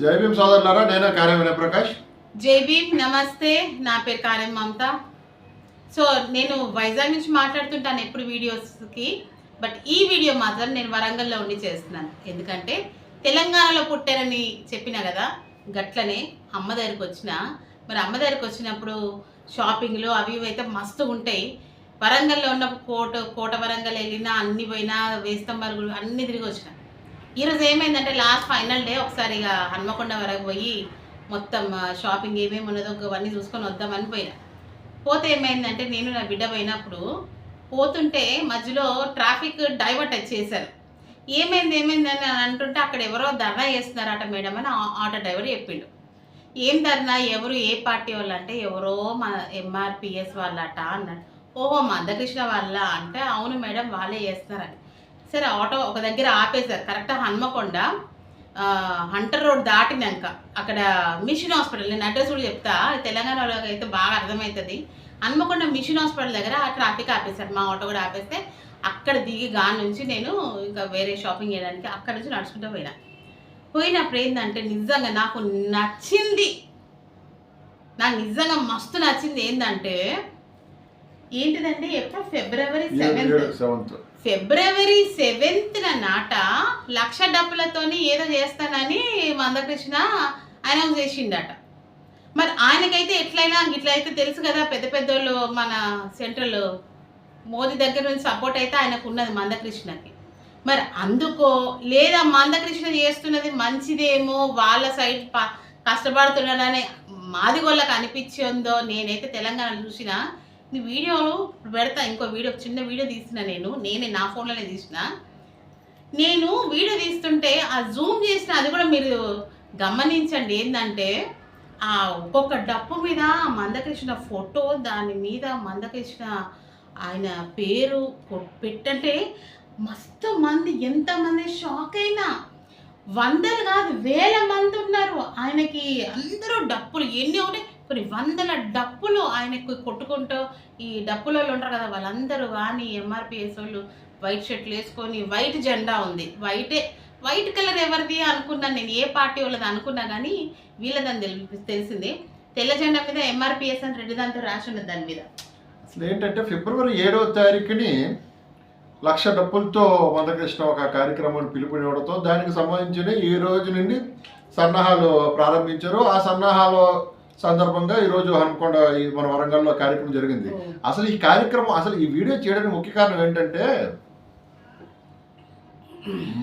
జై భీమ్ సోదరులారా నేను కార్యం ప్రకాష్? జై భీమ్ నమస్తే. నా పేరు కార్యం మమత. సో నేను వైజాగ్ నుంచి మాట్లాడుతుంటాను ఎప్పుడు వీడియోస్కి బట్ ఈ వీడియో మాత్రం నేను వరంగల్లో ఉండి చేస్తున్నాను. ఎందుకంటే తెలంగాణలో పుట్టారని చెప్పిన కదా గట్లనే అమ్మ దగ్గరికి వచ్చిన మరి అమ్మ దగ్గరికి వచ్చినప్పుడు షాపింగ్లు అవి ఇవి అయితే మస్తు ఉంటాయి. వరంగల్లో ఉన్నప్పుడు కోట కోట వరంగల్ వెళ్ళినా అన్ని పోయినా వేస్తంబర్ అన్ని తిరిగి వచ్చిన. ఈరోజు ఏమైందంటే లాస్ట్ ఫైనల్ డే ఒకసారి ఇక హన్మకొండ వరకు పోయి మొత్తం షాపింగ్ ఏమేమి ఉన్నదో అవన్నీ చూసుకొని వద్దామని పోయినా. పోతే ఏమైందంటే నేను నా బిడ్డ పోయినప్పుడు పోతుంటే మధ్యలో ట్రాఫిక్ డైవర్ట్ చేశారు ఏమైంది ఏమైందని అంటుంటే అక్కడ ఎవరో ధర్నా చేస్తున్నారట మేడం అని ఆటో డ్రైవర్ చెప్పిండు. ఏం ధర్నా? ఎవరు? ఏ పార్టీ వాళ్ళు అంటే ఎవరో మా ఎంఆర్పిఎస్ వాళ్ళట అన్నాడు. ఓహో మందకృష్ణ వాళ్ళ అంటే అవును మేడం వాళ్ళే చేస్తున్నారని సరే ఆటో ఒక దగ్గర ఆపేశారు. కరెక్ట్ హన్మకొండ హంటర్ రోడ్ దాటినాక అక్కడ మిషన్ హాస్పిటల్ నేను అడ్రస్ కూడా చెప్తా తెలంగాణ వాళ్ళకి అయితే బాగా అర్థమవుతుంది హన్మకొండ మిషన్ హాస్పిటల్ దగ్గర ఆ ట్రాఫిక్ ఆపేశారు. మా ఆటో కూడా ఆపేస్తే అక్కడ దిగి గాని నుంచి నేను ఇంకా వేరే షాపింగ్ చేయడానికి అక్కడ నుంచి నడుచుకుంటూ పోయినా. పోయినప్పుడు ఏంటంటే నిజంగా నాకు నచ్చింది. నాకు నిజంగా మస్తు నచ్చింది ఏంటంటే ఏంటిదండి ఎప్పుడు ఫిబ్రవరి సెవెంత్. ఫిబ్రవరి సెవెంత్ నాట లక్ష డబ్బులతోని ఏదో చేస్తానని మందకృష్ణ అనౌన్స్ చేసిండట. మరి ఆయనకైతే ఎట్లయినా ఇట్లయితే తెలుసు కదా పెద్ద పెద్దోళ్ళు మన సెంట్రల్ మోదీ దగ్గర నుంచి సపోర్ట్ అయితే ఆయనకు ఉన్నది మందకృష్ణకి. మరి అందుకో లేదా మందకృష్ణ చేస్తున్నది మంచిదేమో వాళ్ళ సైడ్ కష్టపడుతున్నాడని మాది వాళ్ళకి అనిపించిందో నేనైతే తెలంగాణ చూసినా ఈ వీడియోలు పెడతా ఇంకో వీడియో చిన్న వీడియో తీసిన నేను. నేనే నా ఫోన్లోనే తీసిన. నేను వీడియో తీస్తుంటే ఆ జూమ్ చేసిన అది కూడా మీరు గమనించండి ఏంటంటే ఆ ఒక్కొక్క డప్పు మీద మందకృష్ణ ఫోటో దాని మీద మందకృష్ణ ఆయన పేరు పెట్టంటే మస్తు మంది ఎంతమంది షాక్ అయినా. వందలు కాదు వేల మంది ఉన్నారు. ఆయనకి అందరూ డప్పులు ఎన్ని ఉన్నాయి కొన్ని వందల డప్పులు ఆయనకు కొట్టుకుంటూ ఈ డప్పులలో ఉంటారు కదా వాళ్ళందరూ కానీ ఎంఆర్పిఎస్ వాళ్ళు వైట్ షర్ట్లు వేసుకొని వైట్ జెండా ఉంది. వైటే వైట్ కలర్ ఎవరిది అనుకున్నాను నేను ఏ పార్టీ వాళ్ళది అనుకున్నా కానీ వీళ్ళదని తెలిసింది. తెల్ల జెండా మీద ఎంఆర్పిఎస్ అని రెడ్డి దాంతో రాసి ఉన్నది దాని మీద. అసలు ఏంటంటే ఫిబ్రవరి ఏడవ తారీఖుని లక్ష డప్పులతో మందకృష్ణ ఒక కార్యక్రమం పిలుపునివ్వడంతో దానికి సంబంధించిన ఈ రోజు నుండి సన్నాహాలు ప్రారంభించారు. ఆ సన్నాహాలు సందర్భంగా ఈరోజు హనుకొండ ఈ మన వరంగల్లో కార్యక్రమం జరిగింది. అసలు ఈ కార్యక్రమం అసలు ఈ వీడియో చేయడానికి ముఖ్య కారణం ఏంటంటే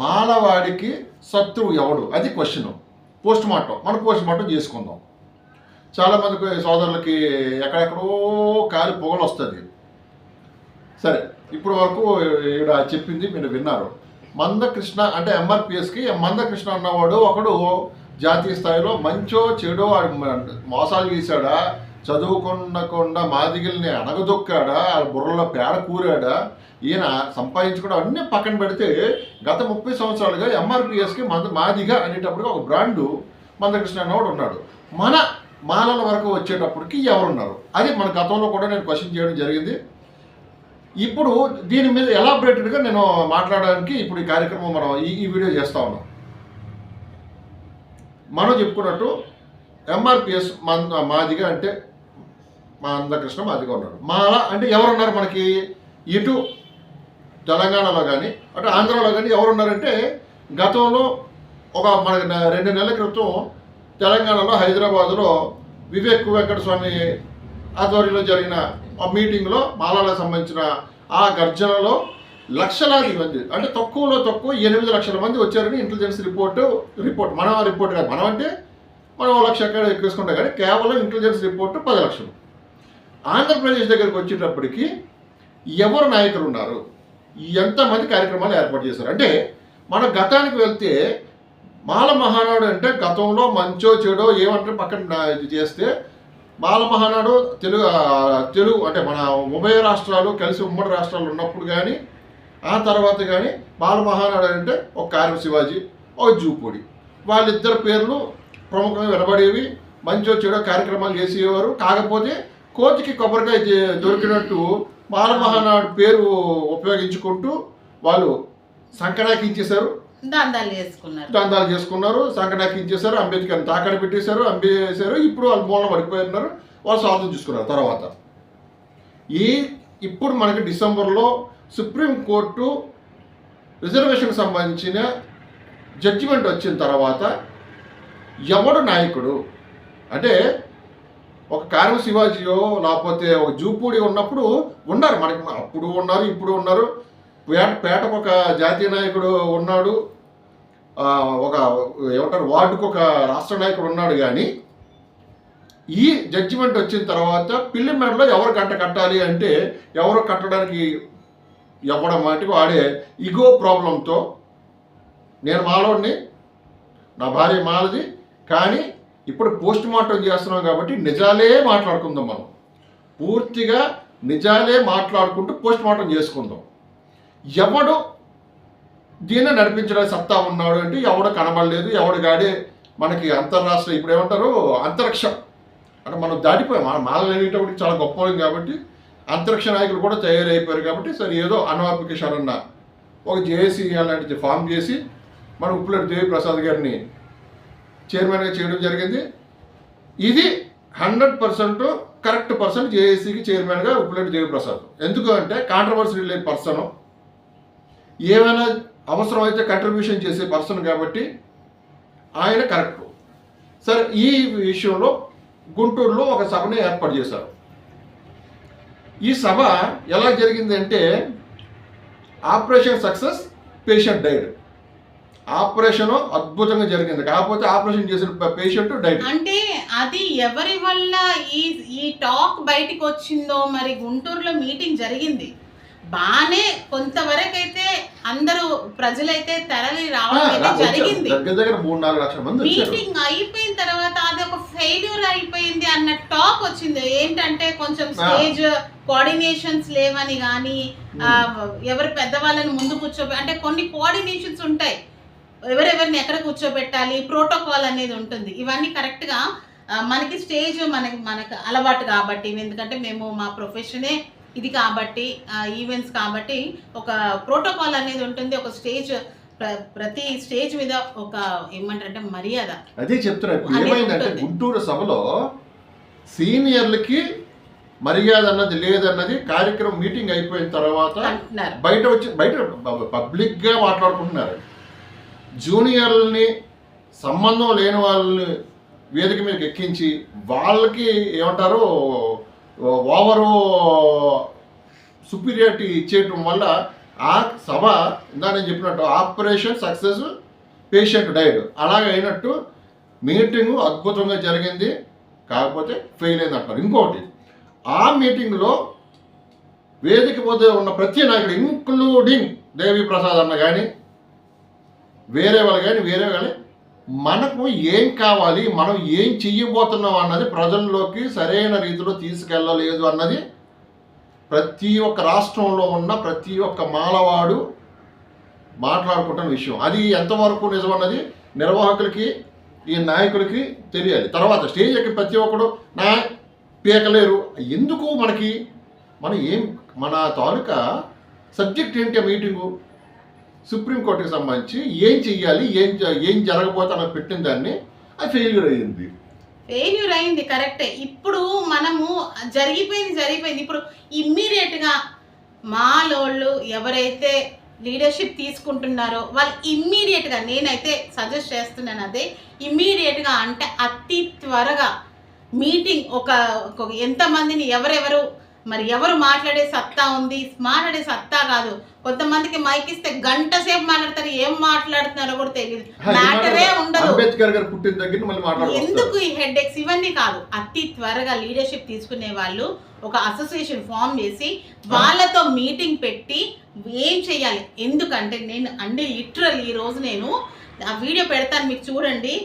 మాలవాడికి శత్రువు ఎవడు? అది క్వశ్చన్ పోస్ట్ మార్టం మనం పోస్ట్ మార్టం చేసుకుందాం. చాలా మందికి సోదరులకి ఎక్కడెక్కడో కాలి పొగలు వస్తుంది సరే ఇప్పుడు వరకు ఈవిడ చెప్పింది మీరు విన్నారు. మందకృష్ణ అంటే ఎంఆర్పిఎస్కి మందకృష్ణ అన్నవాడు ఒకడు జాతీయ స్థాయిలో మంచో చెడో వాడు మోసాలు చేశాడా? చదువుకుండకుండా మాదిగల్ని అణగదొక్కాడా? ఆ బుర్రలో పేడ కూరాడా? ఈయన సంపాదించుకోవడం అన్నీ పక్కన పెడితే గత ముప్పై సంవత్సరాలుగా ఎంఆర్పిఎస్కి మంద మాదిగ అనేటప్పుడు ఒక బ్రాండు మందకృష్ణ అన్నవాడు ఉన్నాడు. మన మాలల వరకు వచ్చేటప్పటికి ఎవరున్నారు? అది మన గతంలో కూడా నేను క్వశ్చన్ చేయడం జరిగింది. ఇప్పుడు దీని మీద ఎలాబరేటెడ్గా నేను మాట్లాడడానికి ఇప్పుడు ఈ కార్యక్రమం మనం ఈ ఈ వీడియో చేస్తా ఉన్నాం. మనం చెప్పుకున్నట్టు ఎంఆర్పిఎస్ మన మాదిగా అంటే మా అందకృష్ణ మాదిగా ఉన్నాడు. మాల అంటే ఎవరున్నారు మనకి? ఇటు తెలంగాణలో కానీ అటు ఆంధ్రాలో కానీ ఎవరున్నారంటే గతంలో ఒక మనకి రెండు నెలల క్రితం తెలంగాణలో హైదరాబాదులో వివేక్ వెంకట స్వామి ఆధ్వర్యంలో జరిగిన ఆ మీటింగ్లో మాలాలకు సంబంధించిన ఆ గర్జనలో లక్షలాది మంది అంటే తక్కువలో తక్కువ ఎనిమిది లక్షల మంది వచ్చారని ఇంటెలిజెన్స్ రిపోర్ట్ రిపోర్ట్ మన రిపోర్ట్ కాదు. మనం అంటే మనం ఓ లక్ష ఎక్కడ ఎక్కువేసుకుంటాం కానీ కేవలం ఇంటెలిజెన్స్ రిపోర్ట్ పది లక్షలు. ఆంధ్రప్రదేశ్ దగ్గరికి వచ్చేటప్పటికి ఎవరు నాయకులు ఉన్నారు? ఎంతమంది కార్యక్రమాలు ఏర్పాటు చేశారు? అంటే మన గతానికి వెళ్తే మాల మహానాడు అంటే గతంలో మంచో చెడో ఏమంటే పక్కన ఇది చేస్తే బాల మహానాడు తెలుగు తెలుగు అంటే మన ఉభయ రాష్ట్రాలు కలిసి ఉమ్మడి రాష్ట్రాలు ఉన్నప్పుడు కానీ ఆ తర్వాత కానీ బాల మహానాడు అంటే ఒక కార్య శివాజీ ఒక జూపూడి వాళ్ళిద్దరు పేర్లు ప్రముఖంగా వినబడేవి. మంచో చెడో కార్యక్రమాలు చేసేవారు. కాకపోతే కోతికి కొబ్బరికాయ దొరికినట్టు బాల మహానాడు పేరు ఉపయోగించుకుంటూ వాళ్ళు సంకరాకించేశారు దందాలు చేసుకున్నారు. దందాలు చేసుకున్నారు. సంకటాకి ఇచ్చేసారు అంబేద్కర్ తాకడ పెట్టేశారు. అంబేశారు ఇప్పుడు వాళ్ళు మూల పడిపోయినారు. వాళ్ళు స్వార్థం చూసుకున్నారు. తర్వాత ఈ ఇప్పుడు మనకి డిసెంబర్లో సుప్రీంకోర్టు రిజర్వేషన్కి సంబంధించిన జడ్జిమెంట్ వచ్చిన తర్వాత ఎవడు నాయకుడు? అంటే ఒక కారం శివాజీయో లేకపోతే ఒక జూపూడి ఉన్నప్పుడు ఉన్నారు. మనకి అప్పుడు ఉన్నారు ఇప్పుడు ఉన్నారు. పేట పేటకు ఒక జాతీయ నాయకుడు ఉన్నాడు. ఒక ఏమంటారు వార్డుకు ఒక రాష్ట్ర నాయకుడు ఉన్నాడు కానీ ఈ జడ్జిమెంట్ వచ్చిన తర్వాత పిల్లి మెడలో ఎవరు గంట కట్టాలి అంటే ఎవరు కట్టడానికి ఎవడం మటుకు వాడే ఇగో ప్రాబ్లంతో నేను మాలోడిని నా భార్య మాలది కానీ ఇప్పుడు పోస్ట్ మార్టం చేస్తున్నాం కాబట్టి నిజాలే మాట్లాడుకుందాం మనం. పూర్తిగా నిజాలే మాట్లాడుకుంటూ పోస్ట్ మార్టం చేసుకుందాం. ఎవడు దీన్ని నడిపించడానికి సత్తా ఉన్నాడు అంటే ఎవడు కనబడలేదు ఎవడు గాడే మనకి అంతర్రాష్ట్ర ఇప్పుడు ఏమంటారు అంతరిక్షం. అంటే మనం దాటిపోయాం. మన చాలా గొప్ప కాబట్టి అంతరిక్ష నాయకులు కూడా తయారైపోయారు కాబట్టి సరే ఏదో అన్వాపికేషన్ అన్న ఒక జేఏసీ అలాంటిది ఫామ్ చేసి మన ఉప్పులెడ్డి దేవి ప్రసాద్ గారిని చైర్మన్గా చేయడం జరిగింది. ఇది హండ్రెడ్ పర్సెంట్ కరెక్ట్ పర్సన్ జేఏసీకి చైర్మన్గా ఉప్పులెడ్డి దేవి ప్రసాద్ ఎందుకు అంటే కాంట్రవర్సీ లేని పర్సన్. ఏమైనా అవసరమైతే కంట్రిబ్యూషన్ చేసే పర్సన్ కాబట్టి ఆయన కరెక్ట్. సరే ఈ విషయంలో గుంటూరులో ఒక సభని ఏర్పాటు చేశారు. ఈ సభ ఎలా జరిగింది అంటే operation success patient died. Operation అద్భుతంగా జరిగింది. కాకపోతే ఆపరేషన్ చేసిన పేషెంట్ డైడ్. అంటే అది ఎవరి వల్ల ఈ ఈ టాక్ బయటికి వచ్చిందో మరి గుంటూరులో మీటింగ్ జరిగింది. బానే కొంతవరకు అయితే అందరూ ప్రజలైతే తరలి రావడం జరిగింది. దగ్గర దగ్గర మూడు నాలుగు లక్షల మంది మీటింగ్ అయిపోయిన తర్వాత అది ఒక ఫెయిల్యూర్ అయిపోయింది అన్న టాక్ వచ్చింది. ఏంటంటే కొంచెం స్టేజ్ కోఆర్డినేషన్స్ లేవని కానీ ఎవరు పెద్దవాళ్ళని ముందు కూర్చోబె అంటే కొన్ని కోఆర్డినేషన్స్ ఉంటాయి. ఎవరెవరిని ఎక్కడ కూర్చోబెట్టాలి ప్రోటోకాల్ అనేది ఉంటుంది. ఇవన్నీ కరెక్ట్గా మనకి స్టేజ్ మనకి మనకు అలవాటు కాబట్టి ఎందుకంటే మేము మా ప్రొఫెషనే ఇది కాబట్టి ఈవెంట్స్ కాబట్టి ఒక ప్రోటోకాల్ అనేది ఉంటుంది. ఒక స్టేజ్ ప్ర- ప్రతి స్టేజ్ మీద ఒక ఏమంటారంటే మర్యాద. అదే చెప్తున్నా. ఇప్పుడు అనేది ఏమైందంటే ఉంటుంది. గుంటూరు సభలో సీనియర్లకి మర్యాద అన్నది లేదన్నది కార్యక్రమం మీటింగ్ అయిపోయిన తర్వాత బయట వచ్చి బయట పబ్లిక్గా మాట్లాడుకుంటున్నారు. జూనియర్లని సంబంధం లేని వాళ్ళని వేదిక మీదకి ఎక్కించి వాళ్ళకి ఏమంటారు ఓవరు సుపీరియారిటీ ఇచ్చేయటం వల్ల ఆ సభ ఇందా నేను చెప్పినట్టు ఆపరేషన్ సక్సెస్ పేషెంట్ డైడ్ అలాగే అయినట్టు మీటింగ్ అద్భుతంగా జరిగింది. కాకపోతే ఫెయిల్ అయింది అంటారు ఇంకోటి ఆ మీటింగ్లో వేదిక పోతే ఉన్న ప్రతి నాయకుడు ఇంక్లూడింగ్ దేవి ప్రసాద్ అన్న కానీ వేరే వాళ్ళు కానీ వేరే కానీ మనకు ఏం కావాలి మనం ఏం చెయ్యబోతున్నాం అన్నది ప్రజల్లోకి సరైన రీతిలో తీసుకెళ్ళలేదు అన్నది ప్రతి ఒక్క రాష్ట్రంలో ఉన్న ప్రతి ఒక్క మాలవాడు మాట్లాడుకుంటున్న విషయం. అది ఎంతవరకు నిజమన్నది నిర్వాహకులకి ఈ నాయకులకి తెలియాలి. తర్వాత స్టేజ్ ఎక్కి ప్రతి ఒక్కడు నా పీకలేరు. ఎందుకు మనకి? మనం ఏం మన తాలూకా సబ్జెక్ట్ ఏంటి ఆ మీటింగు? సుప్రీంకోర్టుకి సంబంధించి ఏం చెయ్యాలి ఏం జ- ఏం జరగబోతే అన్నది పెట్టిన దాన్ని అది ఫెయిల్యూర్ అయ్యింది. ఫెయిల్యూర్ అయింది కరెక్టే. ఇప్పుడు మనము జరిగిపోయింది జరిగిపోయింది. ఇప్పుడు ఇమ్మీడియట్గా మాలోళ్ళు ఎవరైతే లీడర్షిప్ తీసుకుంటున్నారో వాళ్ళు ఇమ్మీడియట్గా నేనైతే సజెస్ట్ చేస్తున్నాను అదే ఇమ్మీడియట్గా అంటే అతి త్వరగా మీటింగ్ ఒక ఎంతమందిని ఎవరెవరు మరి ఎవరు మాట్లాడే సత్తా ఉంది మాట్లాడే సత్తా కాదు. కొంతమందికి మైక్ ఇస్తే గంట సేపు మాట్లాడతారు ఏం మాట్లాడుతున్నారో కూడా తెలియదు. మ్యాటరే ఉండదు. అంబేద్కర్ గారు పుట్టిన దగ్గర మళ్ళీ మాట్లాడుతున్నారు ఎందుకు ఈ హెడ్ ఎక్స్ ఇవన్నీ కాదు. అతి త్వరగా లీడర్షిప్ తీసుకునే వాళ్ళు ఒక అసోసియేషన్ ఫామ్ చేసి వాళ్ళతో మీటింగ్ పెట్టి ఏం చేయాలి? ఎందుకంటే నేను అంటే లిటరల్ ఈ రోజు నేను ఆ వీడియో పెడతాను మీకు చూడండి.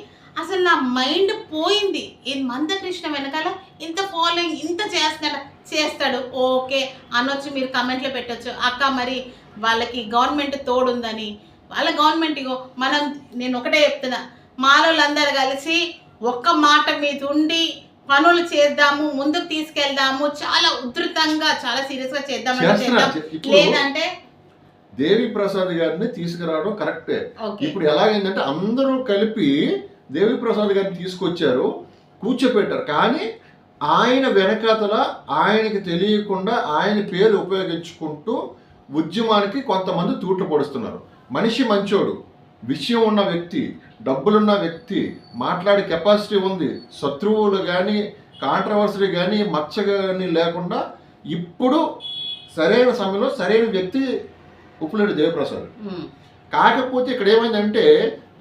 అసలు నా మైండ్ పోయింది. ఈ మందకృష్ణ వెనకాల ఇంత ఫాలోయింగ్ ఇంత చేస్తున్నాడు చేస్తాడు. ఓకే అనొచ్చు మీరు కమెంట్లో పెట్టొచ్చు. అక్క మరి వాళ్ళకి గవర్నమెంట్ తోడుందని. వాళ్ళ గవర్నమెంట్ ఇగో మనం నేను ఒకటే చెప్తున్నా. మాలోళ్ళందరూ కలిసి ఒక్క మాట మీద ఉండి పనులు చేద్దాము ముందుకు తీసుకెళ్దాము చాలా ఉధృతంగా చాలా సీరియస్గా చేద్దామని చేద్దాం. లేదంటే దేవి ప్రసాద్ గారిని తీసుకురావడం కరెక్టే. ఇప్పుడు ఎలాగైందంటే అందరూ కలిపి దేవి ప్రసాద్ గారిని తీసుకొచ్చారు కూర్చోపెట్టారు. కానీ ఆయన వెనకాతల ఆయనకి తెలియకుండా ఆయన పేరు ఉపయోగించుకుంటూ ఉద్యమానికి కొంతమంది తూట్లు పొడుస్తున్నారు. మనిషి మంచోడు విషయం ఉన్న వ్యక్తి డబ్బులున్న వ్యక్తి మాట్లాడే కెపాసిటీ ఉంది శత్రువులు కానీ కాంట్రవర్సరీ కానీ మచ్చ కానీ లేకుండా ఇప్పుడు సరైన సమయంలో సరైన వ్యక్తి ఉప్పులేడు దేవప్రసాద్. కాకపోతే ఇక్కడ ఏమైందంటే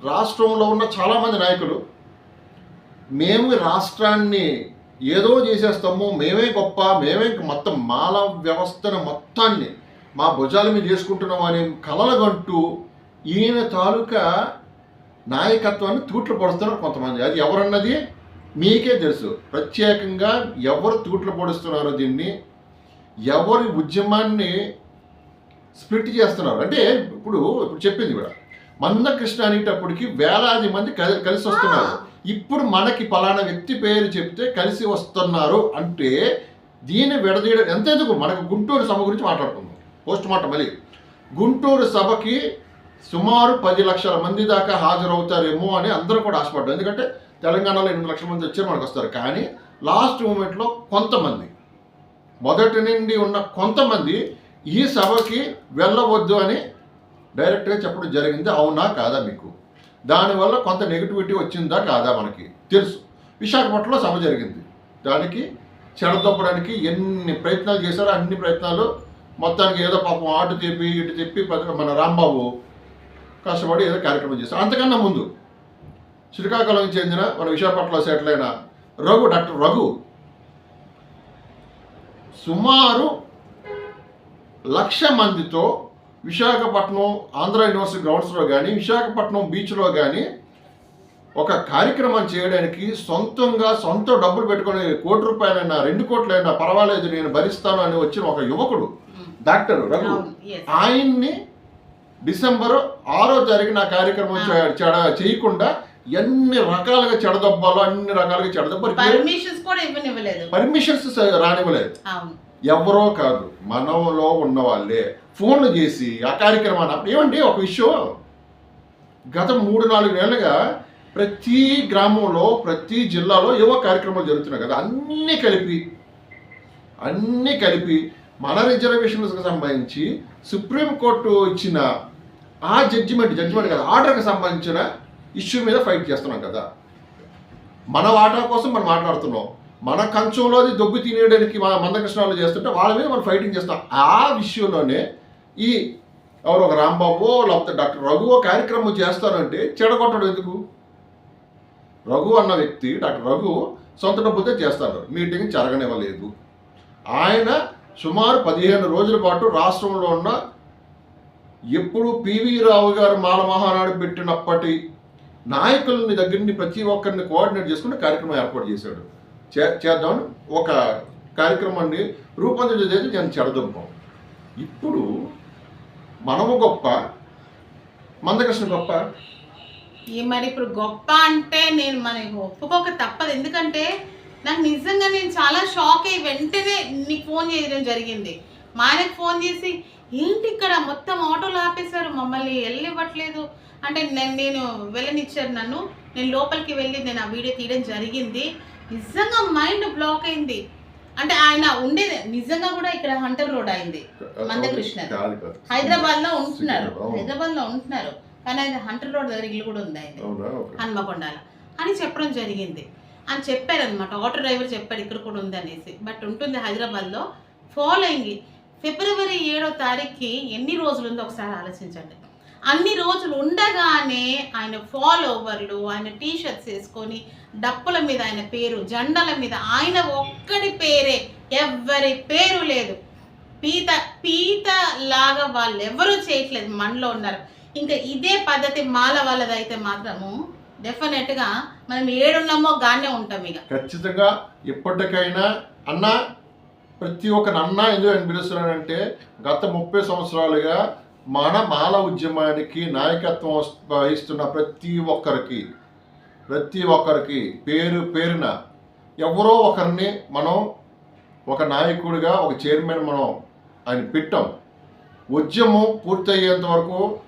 రాష్ట్రంలో ఉన్న చాలామంది నాయకులు మేము రాష్ట్రాన్ని ఏదో చేసేస్తాము మేమే గొప్ప మేమే మొత్తం మాల వ్యవస్థను మొత్తాన్ని మా భుజాల మీద చేసుకుంటున్నాం అనే కలలగంటూ ఈయన తాలూకా నాయకత్వాన్ని తూట్లు పడుతున్నారు కొంతమంది. అది ఎవరన్నది మీకే తెలుసు. ప్రత్యేకంగా ఎవరు తూట్లు పొడుస్తున్నారో దీన్ని ఎవరి ఉద్యమాన్ని స్ప్లిట్ చేస్తున్నారు. అంటే ఇప్పుడు ఇప్పుడు చెప్పింది కూడా మందకృష్ణ అనేటప్పటికి వేలాది మంది కలి- కలిసి వస్తున్నారు. ఇప్పుడు మనకి పలానా వ్యక్తి పేరు చెప్తే కలిసి వస్తున్నారు అంటే దీన్ని విడదీయడం ఎంత ఎందుకు మనకు గుంటూరు సభ గురించి మాట్లాడుకుందాం. పోస్ట్ మార్టం మళ్ళీ. గుంటూరు సభకి సుమారు పది లక్షల మంది దాకా హాజరవుతారేమో అని అందరూ కూడా ఆశపడ్డారు. ఎందుకంటే తెలంగాణలో ఎనిమిది లక్షల మంది వచ్చి మనకు వస్తారు. కానీ లాస్ట్ మూమెంట్లో కొంతమంది మొదటి నుండి ఉన్న కొంతమంది ఈ సభకి వెళ్ళవద్దు అని డైరెక్ట్గా చెప్పడం జరిగింది అవునా కాదా మీకు? దానివల్ల కొంత నెగిటివిటీ వచ్చిందా కాదా మనకి? తెలుసు. విశాఖపట్నంలో సభ జరిగింది. దానికి చెడదొప్పడానికి ఎన్ని ప్రయత్నాలు చేశారో అన్ని ప్రయత్నాలు మొత్తానికి ఏదో పాపం ఆటు చెప్పి ఇటు చెప్పి మన రాంబాబు కష్టపడి ఏదో కార్యక్రమం చేశారు. అంతకన్నా ముందు శ్రీకాకుళంకి చెందిన మన విశాఖపట్నంలో సెటిల్ అయిన రఘు డాక్టర్ రఘు సుమారు లక్ష మందితో విశాఖపట్నం ఆంధ్ర యూనివర్సిటీ గ్రౌండ్స్లో కానీ విశాఖపట్నం బీచ్లో కానీ ఒక కార్యక్రమం చేయడానికి సొంతంగా సొంత డబ్బులు పెట్టుకొని కోటి రూపాయలైనా రెండు కోట్లైనా పర్వాలేదు నేను భరిస్తాను అని వచ్చిన ఒక యువకుడు ఉమ్, డాక్టర్ రఘు. ఆయన్ని డిసెంబర్ ఆరో తారీఖున ఆ కార్యక్రమం చెడ చేయకుండా ఎన్ని రకాలుగా చెడదబ్బాలో అన్ని రకాలుగా చెడదబ్బాలు పర్మిషన్స్ రానివ్వలేదు. ఎవరో కాదు మనలో ఉన్న వాళ్ళే ఫోన్లు చేసి ఆ కార్యక్రమాన్ని ఏమండి ఒక విషయం? గత మూడు నాలుగు నెలలుగా ప్రతి గ్రామంలో ప్రతి జిల్లాలో ఏవో కార్యక్రమాలు జరుగుతున్నాయి కదా అన్నీ కలిపి అన్నీ కలిపి మన రిజర్వేషన్స్కి సంబంధించి సుప్రీంకోర్టు ఇచ్చిన ఆ జడ్జిమెంట్ జడ్జిమెంట్ కదా ఆర్డర్కి సంబంధించిన ఇష్యూ మీద ఫైట్ చేస్తున్నాం కదా. మన వాటా కోసం మనం మాట్లాడుతున్నాం. మన కంచంలోది దొబ్బు తినేయడానికి మన మందకృష్ణాలు చేస్తుంటే వాళ్ళ మీద మనం ఫైటింగ్ చేస్తాం ఆ విషయంలోనే ఈ ఎవరో ఒక రాంబాబు లేకపోతే డాక్టర్ రఘు కార్యక్రమం చేస్తానంటే చెడగొట్టడం ఎందుకు? రఘు అన్న వ్యక్తి డాక్టర్ రఘు సొంత డబ్బులతో చేస్తారు మీటింగ్ జరగనివ్వలేదు. ఆయన సుమారు పదిహేను రోజుల పాటు రాష్ట్రంలో ఉన్న ఎప్పుడు పివి రావు గారు మాల మహానాడు పెట్టినప్పటి నాయకులని దగ్గర ప్రతి ఒక్కరిని కోఆర్డినేట్ చేసుకుని కార్యక్రమం ఏర్పాటు చేశాడు. చే చేద్దామని ఒక కార్యక్రమాన్ని రూపొందించేది నేను చెడదుంపం ఇప్పుడు మనము గొప్ప మందకృష్ణ గొప్ప? ఈ మరి ఇప్పుడు గొప్ప అంటే నేను మనకి ఒప్పుకోక తప్పదు. ఎందుకంటే నాకు నిజంగా నేను చాలా షాక్ అయ్యి వెంటనే నీకు ఫోన్ చేయడం జరిగింది. మా ఆయనకు ఫోన్ చేసి ఏంటి ఇక్కడ మొత్తం ఆటోలు ఆపేశారు మమ్మల్ని వెళ్ళివ్వట్లేదు అంటే నేను నేను వెళ్ళనిచ్చారు నన్ను. నేను లోపలికి వెళ్ళి నేను ఆ వీడియో తీయడం జరిగింది. నిజంగా మైండ్ బ్లాక్ అయింది. అంటే ఆయన ఉండేది నిజంగా కూడా ఇక్కడ హంటర్ రోడ్ అయింది మందకృష్ణ. హైదరాబాద్లో ఉంటున్నారు. హైదరాబాద్లో ఉంటున్నారు. కానీ ఆయన హంటర్ రోడ్ దగ్గర ఇల్లు కూడా ఉంది ఆయన. హన్మకొండాల. అని చెప్పడం జరిగింది. అని చెప్పారనమాట ఆటో డ్రైవర్ చెప్పారు ఇక్కడ కూడా ఉంది అనేసి. బట్ ఉంటుంది హైదరాబాద్లో. ఫాలోయింగ్ ఫిబ్రవరి ఏడో తారీఖుకి ఎన్ని రోజులు ఉందో ఒకసారి ఆలోచించండి. అన్ని రోజులు ఉండగానే ఆయన ఫాలోవర్లు ఆయన టీ షర్ట్స్ వేసుకొని డప్పుల మీద ఆయన పేరు జండల మీద ఆయన ఒక్కడి పేరే ఎవ్వరి పేరు లేదు. పీత పీత లాగా వాళ్ళు ఎవరూ చేయట్లేదు మనలో ఉన్నారు. ఇంకా ఇదే పద్ధతి మాల వాళ్ళదైతే మాత్రము డెఫినెట్గా మనం ఏడున్నామో గానే ఉంటాం ఇక. ఖచ్చితంగా ఎప్పటికైనా అన్న ప్రతి ఒక్క అన్న ఎందుకు అని పిలుస్తున్నానంటే గత ముప్పై సంవత్సరాలుగా మన మాల ఉద్యమానికి నాయకత్వం వహిస్తున్న ప్రతి ఒక్కరికి ప్రతి ఒక్కరికి పేరు పేరున ఎవరో ఒకరిని మనం ఒక నాయకుడిగా ఒక చైర్మన్ మనం ఆయన పెట్టాం. ఉద్యమం పూర్తయ్యేంత వరకు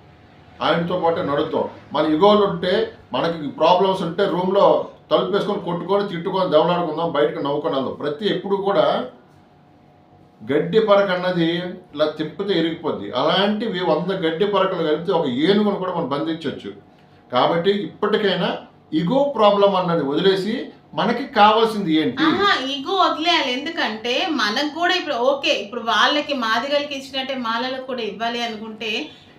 ఆయనతో పాటే నడుద్దాం. మన ఇగోలు ఉంటే మనకి ప్రాబ్లమ్స్ ఉంటే రూమ్లో తలుపు వేసుకొని కొట్టుకొని తిట్టుకొని దెవలాడుకుందాం బయటకు నవ్వుకొని ప్రతి ఎప్పుడు కూడా గడ్డి పరక అన్నది ఇలా తిప్పితే ఇరిగిపోద్ది. అలాంటివి వంద గడ్డి పరకలు కలిపితే ఒక ఏనుగును కూడా మనం బంధించవచ్చు కాబట్టి ఇప్పటికైనా ఇగో ప్రాబ్లం అన్నది వదిలేసి మనకి కావాల్సింది ఏంటి? ఆహా వదిలేయాలి. ఎందుకంటే మనకు కూడా ఇప్పుడు ఓకే ఇప్పుడు వాళ్ళకి మాదిగలకి ఇచ్చినట్టే మాలలకు కూడా ఇవ్వాలి అనుకుంటే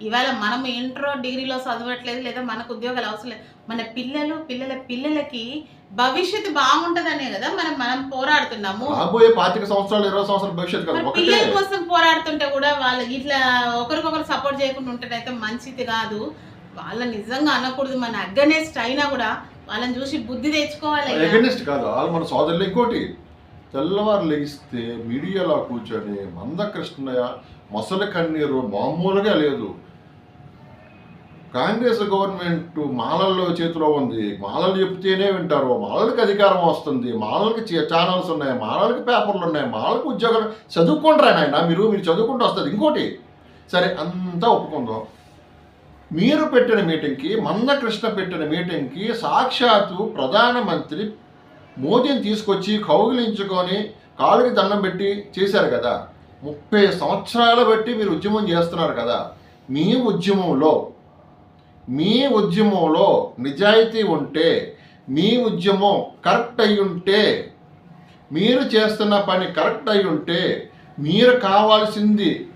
ఇవాళ మనం ఇంటర్ డిగ్రీలో చదవట్లేదు లేదా మనకు ఉద్యోగాలు అవసరం లేదు. మన పిల్లలు పిల్లల పిల్లలకి భవిష్యత్తు బాగుంటదనే కదా మనం మనం పోరాడుతున్నాము. రాబోయే పాతిక సంవత్సరాలు ఇరవై సంవత్సరాల భవిష్యత్తు కదా పిల్లల కోసం పోరాడుతుంటే కూడా వాళ్ళు ఇట్లా ఒకరికొకరు సపోర్ట్ చేయకుండా ఉంటేనైతే మంచిది కాదు. వాళ్ళ నిజంగా అనకూడదు. మన అగ్గనెస్ట్ అయినా కూడా వాళ్ళని చూసి బుద్ధి తెచ్చుకోవాలి అయ్యా. ఎగనిస్ట్ కాదు వాళ్ళు మన సోదరులు ఇంకోటి. తెల్లవారు లెగిస్తే మీడియాలో కూర్చొని మందకృష్ణయ్య మొసలి కన్నీరు మామూలుగా లేదు. కాంగ్రెస్ గవర్నమెంట్ మాలల్లో చేతిలో ఉంది. మాలలు చెప్తేనే వింటారు. మాలలకు అధికారం వస్తుంది. మాలలకి ఛానల్స్ ఉన్నాయి. మాలలకి పేపర్లు ఉన్నాయి. మాలలకు ఉద్యోగాలు చదువుకుంటారా నాయన. మీరు మీరు చదువుకుంటూ వస్తుంది. ఇంకోటి సరే అంతా ఒప్పుకుందాం. మీరు పెట్టిన మీటింగ్కి మందకృష్ణ పెట్టిన మీటింగ్కి సాక్షాత్తు ప్రధానమంత్రి మోదీని తీసుకొచ్చి కౌగిలించుకొని కాలుకి దండం పెట్టి చేశారు కదా. ముప్పై సంవత్సరాలు బట్టి మీరు ఉద్యమం చేస్తున్నారు కదా. మీ ఉద్యమంలో మీ ఉద్యమంలో నిజాయితీ ఉంటే మీ ఉద్యమం కరెక్ట్ అయి ఉంటే మీరు చేస్తున్న పని కరెక్ట్ అయి ఉంటే మీరు కావాల్సింది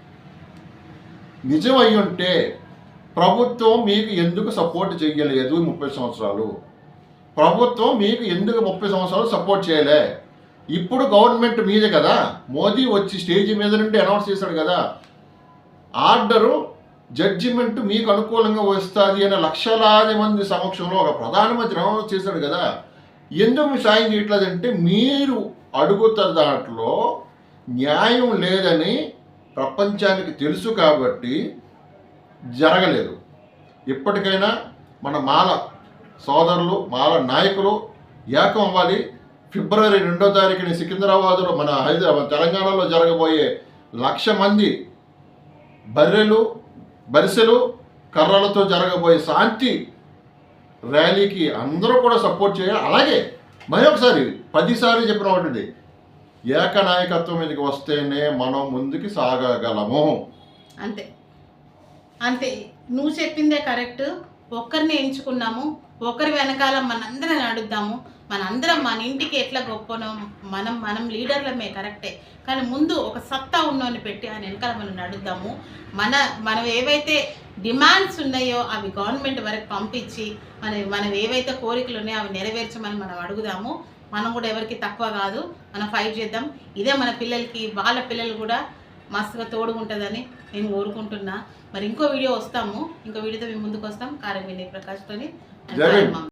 నిజం అయి ఉంటే ప్రభుత్వం మీకు ఎందుకు సపోర్ట్ చేయలేదు ముప్పై సంవత్సరాలు? ప్రభుత్వం మీకు ఎందుకు ముప్పై సంవత్సరాలు సపోర్ట్ చేయలే? ఇప్పుడు గవర్నమెంట్ మీదే కదా. మోదీ వచ్చి స్టేజ్ మీద నుండి అనౌన్స్ చేశాడు కదా. ఆర్డరు జడ్జిమెంట్ మీకు అనుకూలంగా వస్తుంది అనే లక్షలాది మంది సమక్షంలో ఒక ప్రధానమంత్రి అనౌన్స్ చేశాడు కదా. ఎందుకు మీరు సాయం చేయట్లేదంటే మీరు అడుగుతున్న దాంట్లో న్యాయం లేదని ప్రపంచానికి తెలుసు కాబట్టి జరగలేదు. ఇప్పటికైనా మన మాల సోదరులు మాల నాయకులు ఏకం అవ్వాలి. ఫిబ్రవరి రెండో తారీఖుని సికింద్రాబాద్లో మన హైదరాబాద్ తెలంగాణలో జరగబోయే లక్ష మంది బర్రెలు బరిసెలు కర్రలతో జరగబోయే శాంతి ర్యాలీకి అందరూ కూడా సపోర్ట్ చేయాలి. అలాగే మరొకసారి పదిసార్లు చెప్పిన ఒకటి ఏకనాయకత్వం మీదకి వస్తేనే మనం ముందుకు సాగగలము. అంతే. అంతే. నువ్వు చెప్పిందే కరెక్ట్. ఒక్కరిని ఎంచుకున్నాము. ఒకరి వెనకాల మనందరం నడుద్దాము. మనందరం మన ఇంటికి ఎట్లా గొప్పనో మనం మనం లీడర్లమే కరెక్టే. కానీ ముందు ఒక సత్తా ఉన్నోని పెట్టి ఆయన వెనకాల మనం నడుద్దాము. మన మనం ఏవైతే డిమాండ్స్ ఉన్నాయో అవి గవర్నమెంట్ వరకు పంపించి మన మనం ఏవైతే కోరికలు ఉన్నాయో అవి నెరవేర్చమని మనం అడుగుదాము. మనం కూడా ఎవరికి తక్కువ కాదు మనం ఫైట్ చేద్దాం. ఇదే మన పిల్లలకి వాళ్ళ పిల్లలు కూడా మస్తుగా తోడుగుంటుందని నేను కోరుకుంటున్నా. మరి ఇంకో వీడియో వస్తాము. ఇంకో వీడియోతో మేము ముందుకు వస్తాం. కారం ప్రకాష్తోని. జై హింద్.